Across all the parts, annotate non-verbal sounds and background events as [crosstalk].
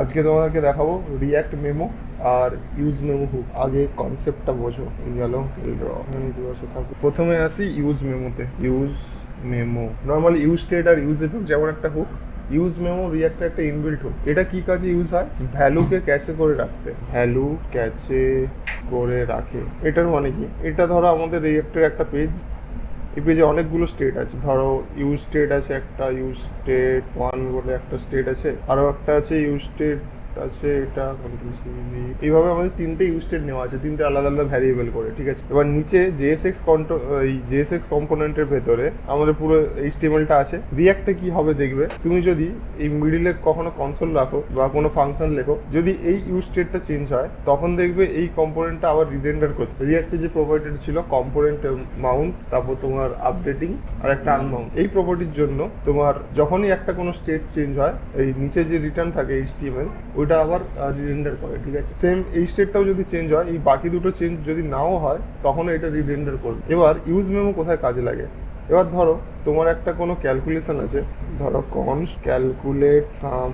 আজকে তোমাদেরকে দেখাবো রিয়াক্ট মেমো আর ইউজ মেমো হুক আগে কনসেপ্টটা বোঝো। গেল প্রথমে আসি use মেমোতে use memo normally use state আর ইউজ যেমন একটা হুক ইউজ মেমো রিয়াক্টর একটা ইনবিল্ট হুক। এটা কি কাজে ইউজ হয়? ভ্যালুকে ক্যাচে করে রাখতে। ভ্যালু ক্যাচে করে রাখে। এটার মানে কি? এটা ধরো আমাদের রিয়াক্টের একটা পেজ এই পেজে অনেকগুলো স্টেট আছে। ধরো ইউ স্টেট আছে একটা ইউ স্টেট ওয়ান বলে একটা স্টেট আছে। আরও একটা আছে ইউ স্টেট আছে এটা এইভাবে আমাদের তিনটে ইউজ স্টেট নেওয়া আছে তিনটে আলাদা আলাদা ভ্যারিয়েবল করে ঠিক আছে? এবার নিচে জেএসএক্স এই জেএসএক্স কম্পোনেন্টের ভেতরে আমাদের পুরো এইচটিএমএলটা আছে। রিয়াক্টে কি হবে দেখবে? তুমি যদি এই মিডিলে কখনো কনসোল রাখো বা কোনো ফাংশন লেখো যদি এই ইউজ স্টেটটা চেঞ্জ হয় তখন দেখবে এই কম্পোনেন্টটা আবার রিডেন্ডার করতে রিয়াক্টে যে প্রপার্টি ছিল কম্পোনেন্ট মাউন্ট তারপর তোমার আপডেটিং আর একটা আনমাউন্ট এই প্রপার্টির জন্য তোমার যখনই একটা কোনো স্টেট চেঞ্জ হয় এই নিচে যে রিটার্ন থাকে এইচটিএমএল ওইটা আবার রিডেন্ডার করে, ঠিক আছে? সেম এই স্টেটটাও যদি চেঞ্জ হয়, এই বাকি দুটো চেঞ্জ যদি নাও হয় তখন এটা রিরেন্ডার করবে। এবার ইউজ মেমো কোথায় কাজে লাগে? এবার ধরো, তোমার একটা কোনো ক্যালকুলেশন আছে, ধরো const calculate sum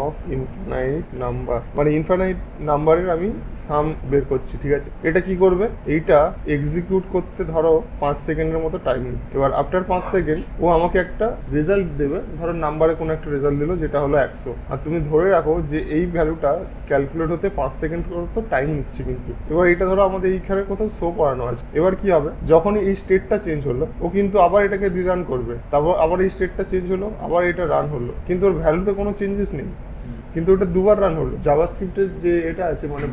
of infinite number মানে ইনফাইনাইট নাম্বারের আমি সাম বের করছি, ঠিক আছে? এটা কি করবে? এইটা এক্সিকিউট করতে ধরো পাঁচ সেকেন্ডের মতো টাইম এবার আফটার পাঁচ সেকেন্ড ও আমাকে একটা রেজাল্ট দেবে। ধরো নাম্বারে কোনো একটা রেজাল্ট দিলো, যেটা হলো একশো। আর তুমি ধরে রাখো যে এই ভ্যালুটা ক্যালকুলেট হতে পাঁচ সেকেন্ড তো টাইম নিচ্ছে কিন্তু। এবার এটা ধরো আমাদের এইখানে কোথাও শো করানো আছে। এবার কি হবে? যখনই এই স্টেটটা চেঞ্জ হলো, ও কিন্তু আবার এটাকে রিরান করবে। তারপর আবার এই স্টেটটা চেঞ্জ হলো, আবার এটা রান হলো। কিন্তু ওর ভ্যালুতে কোনো চেঞ্জেস নেই। কিন্তু ওটা দুবার রান হলো। জাভাস্ক্রিপ্টের যে এটা আছে মানে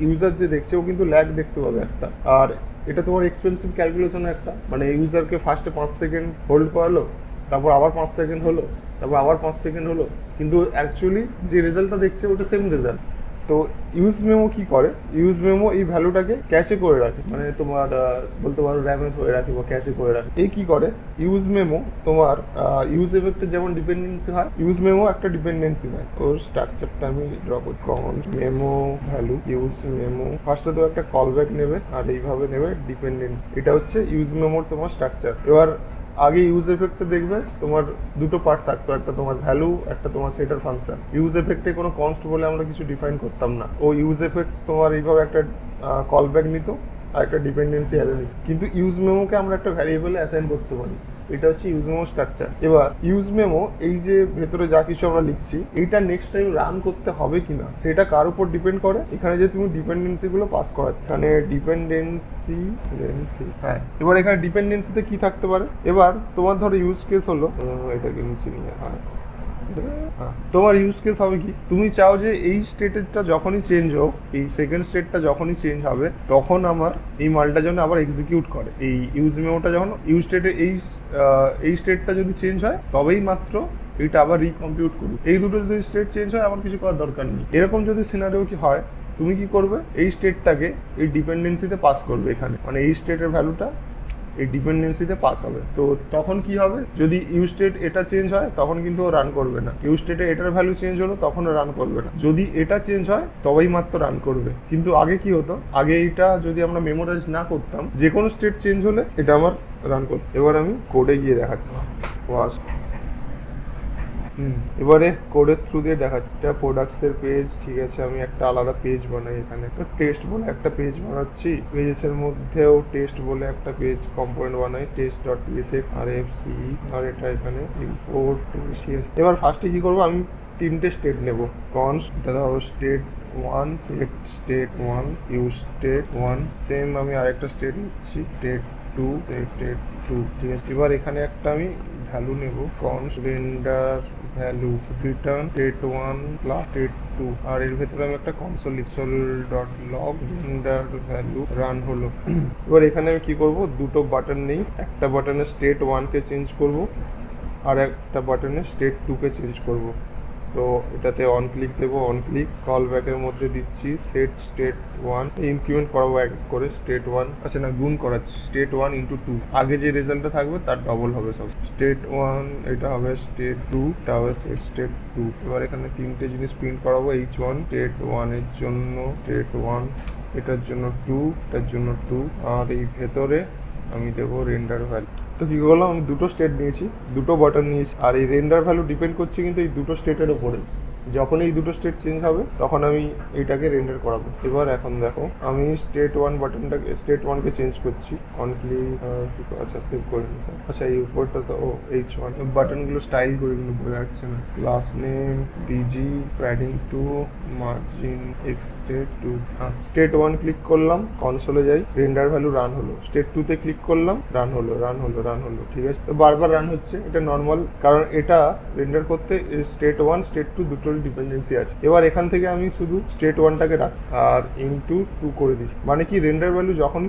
ইউজার যে দেখছে, ও কিন্তু ল্যাগ দেখতে পাবে একটা। আর এটা তোমার এক্সপেন্সিভ ক্যালকুলেশন একটা। মানে ইউজারকে ফার্স্টে পাঁচ সেকেন্ড হোল্ড করালো, তারপর আবার পাঁচ সেকেন্ড হলো, তারপর আবার পাঁচ সেকেন্ড হলো। কিন্তু অ্যাকচুয়ালি যে রেজাল্টটা দেখছে, ওটা সেম রেজাল্ট তো ইউজ মেমো কি করে? ইউজ মেমো এই ভ্যালুটাকে ক্যাশে করে রাখে। মানে তোমার বলতে পারো র্যামে করে রাখে বা ক্যাশে করে রাখে। এই কি করে? ইউজ মেমো তোমার ইউজ এফেক্টের যেমন ডিপেন্ডেন্সি হয় ইউজ মেমো একটা ডিপেন্ডেন্সি হয় ওর স্ট্রাকচারটা আমি ড্র করি common memo value use memo ফার্স্টে তো একটা কল ব্যাক নেবে আর এইভাবে নেবে ডিপেন্ডেন্সি এটা হচ্ছে ইউজ মেমোর তোমার স্ট্রাকচার এবার আগে ইউজ এফেক্টে দেখবে, তোমার দুটো পার্ট থাকতো, একটা তোমার ভ্যালু একটা তোমার সেটার ফাংশন ইউজ এফেক্টে কোনো কনস্ট বলে আমরা কিছু ডিফাইন করতাম না। ও ইউজ এফেক্ট তোমার এইভাবে একটা কল ব্যাক নিত আর একটা ডিপেন্ডেন্সি অ্যারে নিত। কিন্তু ইউজ মেমোকে আমরা একটা ভ্যারিয়েবলে অ্যাসাইন করতে পারি। এটা হচ্ছে ইউজ মেমো স্ট্রাকচার এবার ইউজ মেমো এই যে ভেতরে যা কিছু আমরা লিখছি এইটা নেক্সট টাইম রান করতে হবে কিনা সেটা কার উপর ডিপেন্ড করে? এখানে যে তুমি ডিপেন্ডেন্সি গুলো পাস করা এখানে ডিপেন্ডেন্সি হ্যাঁ। এবার এখানে ডিপেন্ডেন্সিতে কি থাকতে পারে? এবার তোমার ধরো ইউজ কেস হলো এটাকে নিচে নিয়ে হ্যাঁ, তোমার ইউজ কেস হবে কি? তুমি চাও যে এই স্টেটেরটা যখনই চেঞ্জ হোক, এই সেকেন্ড স্টেটটা যখনই চেঞ্জ হবে, তখন আমার এই মালটা যেন আবার এক্সিকিউট করে। এই ইউজ মেমোটা যখন ইউজ স্টেটে এই এই স্টেটটা যদি চেঞ্জ হয়, তবেই মাত্র এটা আবার রিকম্পিউট করুক। এই দুটো যদি স্টেট চেঞ্জ হয়, আমার কিছু করার দরকার নেই। এরকম যদি সিনারিও কি হয়, তুমি কি করবে? এই স্টেটটাকে এই ডিপেন্ডেন্সিতে পাস করবে এখানে। মানে এই স্টেটের ভ্যালুটা এই ডিপেন্ডেন্সিতে পাস হবে। তো তখন কি হবে? যদি ইউ স্টেট এটা চেঞ্জ হয়, তখন কিন্তু ও রান করবে না। ইউ স্টেটে এটার ভ্যালু চেঞ্জ হলো, তখন রান করবে না। যদি এটা চেঞ্জ হয়, তবেই মাত্র রান করবে। কিন্তু আগে কি হতো? আগে এটা যদি আমরা মেমোরাইজ না করতাম যে কোনো স্টেট চেঞ্জ হলে এটা আমার রান করতো। এবার আমি কোডে গিয়ে দেখাতাম এবারে কোডের থ্রু দিয়ে দেখাচ্ছি। প্রোডাক্টসের পেজ ঠিক আছে, আমি একটা আলাদা পেজ বানাই এখানে। তো টেস্ট বলে একটা পেজ বানাচ্ছি। পেজেসের মধ্যেও টেস্ট বলে একটা পেজ কম্পোনেন্ট বানাই test dot PSX R F C আর এটা এখানে ইম্পোর্ট এবার ফার্স্টে কি করব? আমি তিনটে স্টেট নেব। কনস এটা ধরো state one state state one you state one same আমি আরেকটা স্টেট নিচ্ছি স্টেট টু স্টেট টু ঠিক আছে। এবার এখানে একটা আমি ভ্যালু নেব। Const render value return at one plus at two আর এর ভেতরে আমি একটা console লিখসল dot log render value run হলো। [clears throat] এবার এখানে আমি কি করব? দুটো বাটন নেই। একটা বাটনে স্টেট ওয়ানকে চেঞ্জ করব আর একটা বাটনে স্টেট টুকে চেঞ্জ করব। তো এটাতে অন ক্লিক দেবো অন ক্লিক কল ব্যাকের মধ্যে দিচ্ছি সেট স্টেট ওয়ান ইনক্রিমেন্ট করাবো এক করে স্টেট ওয়ান আচ্ছা না, গুণ করাচ্ছি স্টেট ওয়ান ইন্টু টু আগে যে রেজাল্টটা থাকবে তার ডবল হবে সব। স্টেট ওয়ান এটা হবে স্টেট টু এটা হবে সেট স্টেট টু এবার এখানে তিনটে জিনিস প্রিন্ট করাবো এইচ ওয়ান স্টেট ওয়ানের জন্য স্টেট ওয়ান এটার জন্য টু এটার জন্য টু আর এই ভেতরে আমি দেবো রেন্ডার ভ্যালু তো কি করলাম? আমি দুটো স্টেট নিয়েছি, দুটো বাটন নিয়েছি। আর এই রেন্ডার ভ্যালু ডিপেন্ড করছে কিন্তু এই দুটো স্টেটের ওপরে যখন এই দুটো স্টেট চেঞ্জ হবে, তখন আমি এটাকে রেন্ডার করাবো। এবার এখন দেখো, আমি স্টেট ওয়ান বাটনটাকে স্টেট ওয়ানকে চেঞ্জ করছি। অন ক্লিক আচ্ছা সেভ করে নিই আচ্ছা এই উপরটা তো, ও এইচ ওয়ান বাটনগুলো স্টাইল করে কিন্তু বোঝা যাচ্ছে না। Last name BG padding two margin X state two state one click করলাম কনসোলে যাই। রেন্ডার ভ্যালু রান হলো। স্টেট টুতে ক্লিক করলাম রান হলো রান হলো রান হলো, ঠিক আছে? তো বারবার রান হচ্ছে, এটা নর্মাল কারণ এটা রেন্ডার করতে স্টেট ওয়ান স্টেট টু দুটোরই ডিপেন্ডেন্সি আছে। এবার এখান থেকে আমি শুধু স্টেট ওয়ানটাকে রাখি আর ইনটু টু করে দিই। মানে কি রেন্ডার ভ্যালু যখন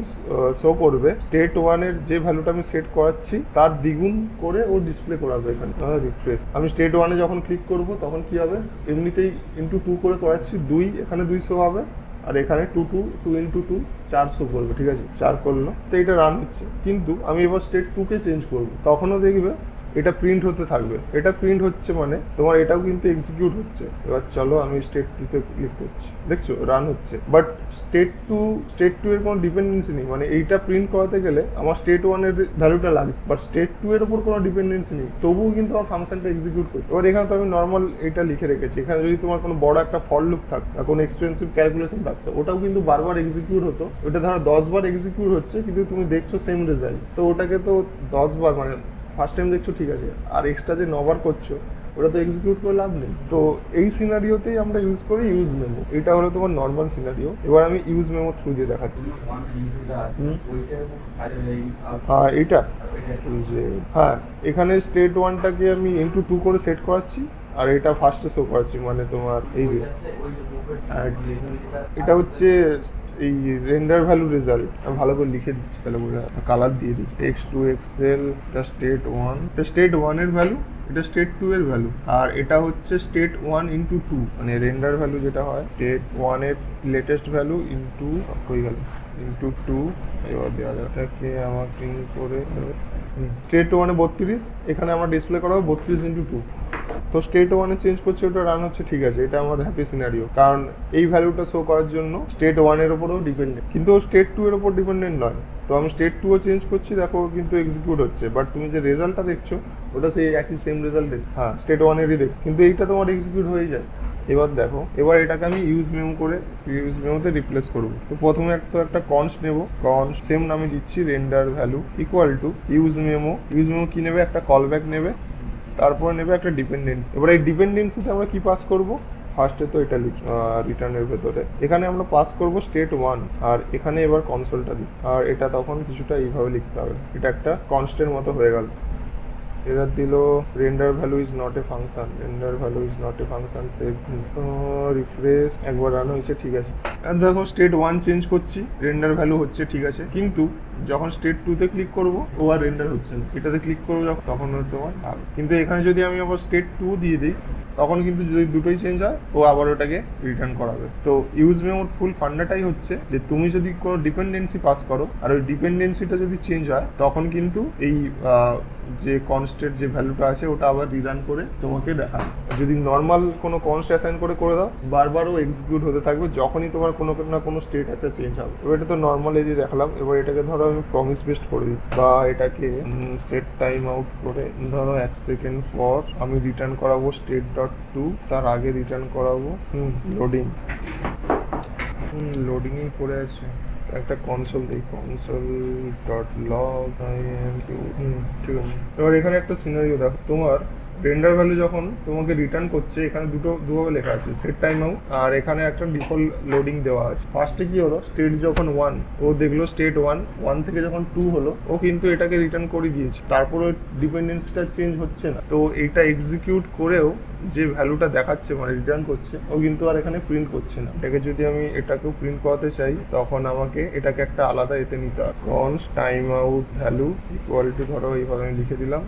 শো করবে স্টেট ওয়ানের যে ভ্যালুটা আমি সেট করাচ্ছি, তার দ্বিগুণ করে ও ডিসপ্লে করাবে এখানে। রিফ্রেশ আমি স্টেট ওয়ানে যখন ক্লিক করব, তখন কি হবে? এমনিতেই ইনটু টু করে করাচ্ছি, দুই এখানে দুই শো হবে, আর এখানে two two two into two চার শো করবে, ঠিক আছে? চার করল। তো এটা রান হচ্ছে। কিন্তু আমি এবার স্টেট টুকে চেঞ্জ করব। তখনও দেখবে এটা প্রিন্ট হতে থাকবে। এটা প্রিন্ট হচ্ছে মানে তোমার এটাও কিন্তু এক্সিকিউট হচ্ছে। এবার চলো আমি স্টেট টুতে ক্লিক করছি। দেখছ? রান হচ্ছে। But state two state two এর কোনো ডিপেন্ডেন্সি নেই। মানে এইটা প্রিন্ট করাতে গেলে আমার স্টেট ওয়ানের ভ্যালুটা লাগছে। বাট স্টেট টু এর উপর কোনো ডিপেন্ডেন্সি নেই। তবুও কিন্তু আমার ফাংশনটা এক্সিকিউট করছে। এবার এখানে তো আমি নর্মাল এটা লিখে রেখেছি। এখানে যদি তোমার কোনো বড় একটা ফল লুক থাকতো কোনো এক্সপেন্সিভ ক্যালকুলেশন থাকতো ওটাও কিন্তু বারবার এক্সিকিউট হতো। ওটা ধরো দশ বার এক্সিকিউট হচ্ছে, কিন্তু তুমি দেখছ সেম রেজাল্ট তো ওটাকে তো দশ বার মানে ফার্স্ট টাইম দেখছ, ঠিক আছে। আর এক্সট্রা যে নবার করছ, ওটা তো এক্সিকিউট করে লাভ নেই। তো এই সিনারিওতেই আমরা ইউজ করি ইউজ মেমো এটা হলো তোমার নর্মাল সিনারিও এবার আমি ইউজ মেমো থ্রু দিয়ে দেখাচ্ছি। হ্যাঁ এইটা। যে হ্যাঁ এখানে স্টেট ওয়ানটাকে আমি ইন্টু টু করে সেট করাচ্ছি, আর এটা ফার্স্টে শো করাচ্ছি মানে তোমার এই যে এটা হচ্ছে এই রেন্ডার ভ্যালু রেজাল্ট আমি ভালো করে লিখে দিচ্ছি তাহলে বোঝা কালার দিয়ে দিই এক্স টু এক্সেল এটা স্টেট ওয়ান এটা স্টেট ওয়ানের ভ্যালু এটা স্টেট টু এর ভ্যালু আর এটা হচ্ছে স্টেট ওয়ান ইন্টু টু মানে রেন্ডার ভ্যালু যেটা হয় স্টেট ওয়ানের লেটেস্ট ভ্যালু ইন্টু হয়ে গেল? ইন্টু টু এবার দেওয়া যাক। এটাকে আমার প্রিন্ট করে স্টেট ওয়ানে বত্রিশ, এখানে আমরা ডিসপ্লে করা হবে বত্রিশ ইন্টু টু তো স্টেট ওয়ানে চেঞ্জ করছে, ওটা রান হচ্ছে, ঠিক আছে, এটা আমার হ্যাপি সিনারিও কারণ এই ভ্যালুটা শো করার জন্য স্টেট ওয়ানের ওপরেও ডিপেন্ডেন্ট কিন্তু স্টেট টু এর ওপর ডিপেন্ডেন্ট নয়। তো আমি স্টেট টুও চেঞ্জ করছি, দেখো কিন্তু এক্সিকিউট হচ্ছে। বাট তুমি যে রেজাল্টটা দেখছ, ওটা সেই একই সেম রেজাল্ট হ্যাঁ স্টেট ওয়ানেরই দেখ কিন্তু এইটা তোমার এক্সিকিউট হয়ে যায়। এবার দেখো, এবার এটাকে আমি ইউজ মেমো করে ইউজ মেমোতে রিপ্লেস করব। তো প্রথমে একটা একটা কনস নেব। কনস্ট সেম নামে দিচ্ছি render value equal to use memo use memo কি নেবে? একটা কলব্যাক নেবে। তারপরে নেবে একটা ডিপেন্ডেন্সি এবার এই ডিপেন্ডেন্সিতে আমরা কি পাস করব? ফার্স্টে তো এটা লিখি রিটার্নের ভেতরে। এখানে আমরা পাস করব স্টেট ওয়ান আর এখানে এবার কনসোলটা দিই। আর এটা তখন কিছুটা এইভাবে লিখতে হবে। এটা একটা কনস্টের মতো হয়ে গেল। এবার দিল render value is not a function render value is not a function save refresh একবার রান হয়েছে, ঠিক আছে। আর দেখো স্টেট ওয়ান চেঞ্জ করছি রেন্ডার ভ্যালু হচ্ছে, ঠিক আছে। কিন্তু যখন স্টেট টুতে ক্লিক করব, ও আর রেন্ডার হচ্ছে না। এটাতে ক্লিক করব যখন, তখন তোমার কিন্তু এখানে যদি আমি আবার স্টেট টু দিয়ে দিই তখন কিন্তু যদি দুটোই চেঞ্জ হয়, ও আবার ওটাকে রিটার্ন করাবে। তো ইউজ মেমোর ফুল ফান্ডাটাই হচ্ছে যে, তুমি যদি কোনো ডিপেন্ডেন্সি পাস করো, আর ওই ডিপেন্ডেন্সিটা যদি চেঞ্জ হয়, তখন কিন্তু এই যে কনস্টের যে ভ্যালুটা আছে, ওটা আবার রিটার্ন করে তোমাকে দেখায় যদি নর্মাল কোনো কনস্ট অ্যাসাইন করে করে দাও বারবারও এক্সিকিউট হতে থাকবে, যখনই তোমার কোনো না কোনো স্টেট একটা চেঞ্জ হবে। এবার এটা তো নর্মাল যে দেখালাম, এবার এটাকে ধরো আমি প্রমিস বেস্ট করে দিই, বা এটাকে সেট টাইম আউট করে, ধরো এক সেকেন্ড পর আমি রিটার্ন করাবো স্টেট ডট টু তার আগে রিটার্ন করাবো। হুম লোডিং হুম লোডিংই পড়ে আছে। একটা কনসোল দিই কনসোল ডট লগ এম ঠিক আছে। এবার এখানে একটা সিনারিও দেখো। তোমার রেন্ডার ভ্যালু যখন তোমাকে রিটার্ন করছে, এখানে দুটো, দুভাবে লেখা আছে সেট টাইম আউট আর এখানে একটা ডিফল্ট লোডিং দেওয়া আছে। ফার্স্টে কি হলো? স্টেট যখন ওয়ান ও দেখল স্টেট ওয়ান ওয়ান থেকে যখন টু হলো, ও কিন্তু এটাকে রিটার্ন করে দিয়েছে। তারপরে ডিপেন্ডেন্সিটা চেঞ্জ হচ্ছে না। তো এটা এক্সিকিউট করেও যে ভ্যালুটা দেখাচ্ছে মানে রিটার্ন করছে, ও কিন্তু আর এখানে প্রিন্ট করছে না। এটাকে যদি আমি এটাকেও প্রিন্ট করাতে চাই, তখন আমাকে এটাকে একটা আলাদা এতে নিতে হবে। Const timeout value equal to ধরো এইভাবে আমি লিখে দিলাম।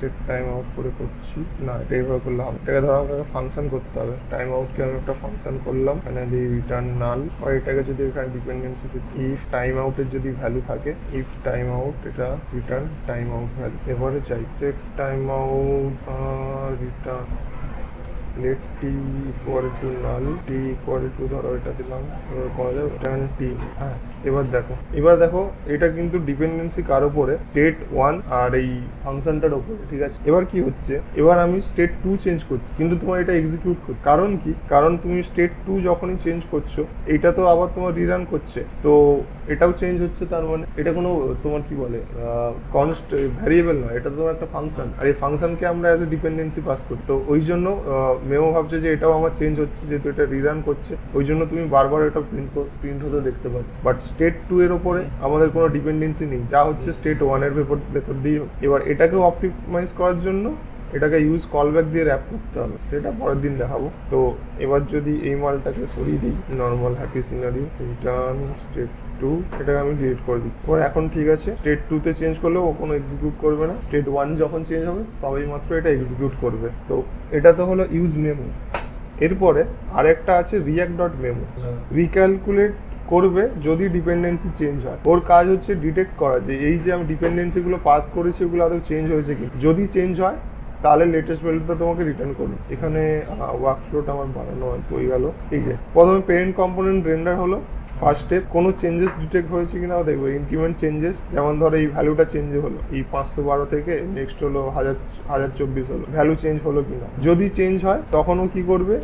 সেট টাইম আউট করে করছি। না, এটা এইভাবে করলে হবে এটাকে ধরো আমাকে ফাংশন করতে হবে। টাইম আউটকে আমি একটা ফাংশন করলাম, এখানে দিই রিটার্ন নাল আর এটাকে যদি এখানে ডিপেন্ডেন্সি ইফ টাইম আউটের যদি ভ্যালু থাকে ইফ টাইম আউট এটা রিটার্ন টাইম আউট ভ্যালু এবারে চাই set timeout return let T equal to null T equal to ধরো এটা দিলাম এবার করা যাবে রিটার্ন টি হ্যাঁ এবার দেখো। এবার দেখো, এটা কিন্তু ডিপেন্ডেন্সি কার উপরে? স্টেট ওয়ান আর এই ফাংশনটার উপরে, ঠিক আছে? এবার কি হচ্ছে? এবার আমি স্টেট টু চেঞ্জ করছি, কিন্তু তোমার এটা এক্সিকিউট করছে। কারণ কি? কারণ তুমি স্টেট টু যখনই চেঞ্জ করছ, এটা তো আবার তোমার রিরান করছে। তো এটাও চেঞ্জ হচ্ছে, তার মানে এটা কোনো, তোমার কি বলে কনস্ট ভ্যারিয়েবল নয়, এটা তোমার একটা ফাংশন আর এই ফাংশনকে আমরা অ্যাজ এ ডিপেন্ডেন্সি পাস করি। তো ওই জন্য মেমো ভাবছে যে এটাও আমার চেঞ্জ হচ্ছে, যেহেতু এটা রিরান করছে, ওই জন্য তুমি বারবার এটা প্রিন্ট প্রিন্ট হতে দেখতে পাচ্ছ বাট স্টেট টু এর ওপরে আমাদের কোনো ডিপেন্ডেন্সি নেই। যা হচ্ছে স্টেট ওয়ানের ভেতর ভেতর দিয়েই হোক। এবার এটাকেও অপটিমাইজ করার জন্য এটাকে ইউজ কল কলব্যাক দিয়ে র্যাপ করতে হবে। সেটা পরের দিন দেখাবো। তো এবার যদি এই মালটাকে সরিয়ে দিই normal happy scenario return state two এটাকে আমি ডিলিট করে দিই। এবার এখন ঠিক আছে স্টেট টুতে চেঞ্জ করলেও ও কোনো এক্সিকিউট করবে না। স্টেট ওয়ান যখন চেঞ্জ হবে তবেই মাত্র এটা এক্সিকিউট করবে। তো এটা তো হলো ইউজ মেমো এরপরে আরেকটা আছে রিয়াক্ট ডট মেমো রিক্যালকুলেট করবে যদি ডিপেন্ডেন্সি চেঞ্জ হয়। ওর কাজ হচ্ছে ডিটেক্ট করা যে এই যে আমি ডিপেন্ডেন্সিগুলো পাস করেছি, ওগুলো আদৌ চেঞ্জ হয়েছে কি যদি চেঞ্জ হয়, তাহলে লেটেস্ট ভ্যালুটা তোমাকে রিটার্ন করবে। এখানে ওয়ার্ক ফ্লোটা আমার বানানো হয় গেল। এই যে, প্রথমে পেরেন্ট কম্পোনেন্ট রেন্ডার হলো ফার্স্ট স্টেপ কোনো চেঞ্জেস ডিটেক্ট হয়েছে কিনা দেখব। ইনক্রিমেন্ট চেঞ্জেস যেমন ধরো এই ভ্যালুটা চেঞ্জ হলো, এই পাঁচশো বারো থেকে নেক্সট হলো হাজার হাজার চব্বিশ হলো। ভ্যালু চেঞ্জ হলো কিনা। যদি চেঞ্জ হয় তখনও কি করবে?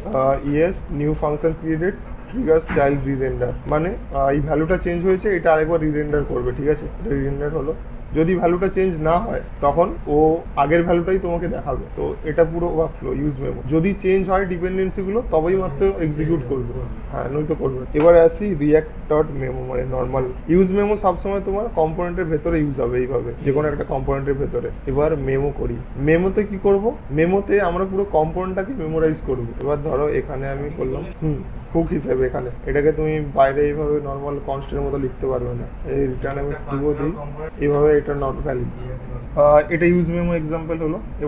Yes new function created triggers child rerender মানে এই ভ্যালুটা চেঞ্জ হয়েছে, এটা আরেকবার রিরেন্ডার করবে, ঠিক আছে? রিরেন্ডার হলো। যদি ভ্যালুটা চেঞ্জ না হয়, তখন ও আগের ভ্যালুটাই তোমাকে দেখাবে। তো এটা পুরো ওয়ার্কফ্লো ইউজ মেমো যদি চেঞ্জ হয় ডিপেন্ডেন্সিগুলো তবেই মাত্র এক্সিকিউট করবে। হ্যাঁ নয়তো করবে এবারে আসি রিয়াক্ট ডট মেমো মানে নর্মাল ইউজ মেমো সবসময় তোমার কম্পোনেন্টের ভেতরে ইউজ হবে এইভাবে, যে কোনো একটা কম্পোনেন্টের ভেতরে। এবার মেমো করি। মেমোতে কি করব? মেমোতে আমরা পুরো কম্পোনেন্টটাকে মেমোরাইজ করব। এবার ধরো এখানে আমি করলাম, হুম হুক হিসেবে এখানে। এটাকে তুমি বাইরে এইভাবে নর্মাল কনস্টের মতো লিখতে পারবে না। এই রিটার্ন আমি দিই। এইভাবে এটা নট ভ্যালিড এটা ইউজ মেমো এক্সাম্পল হলো।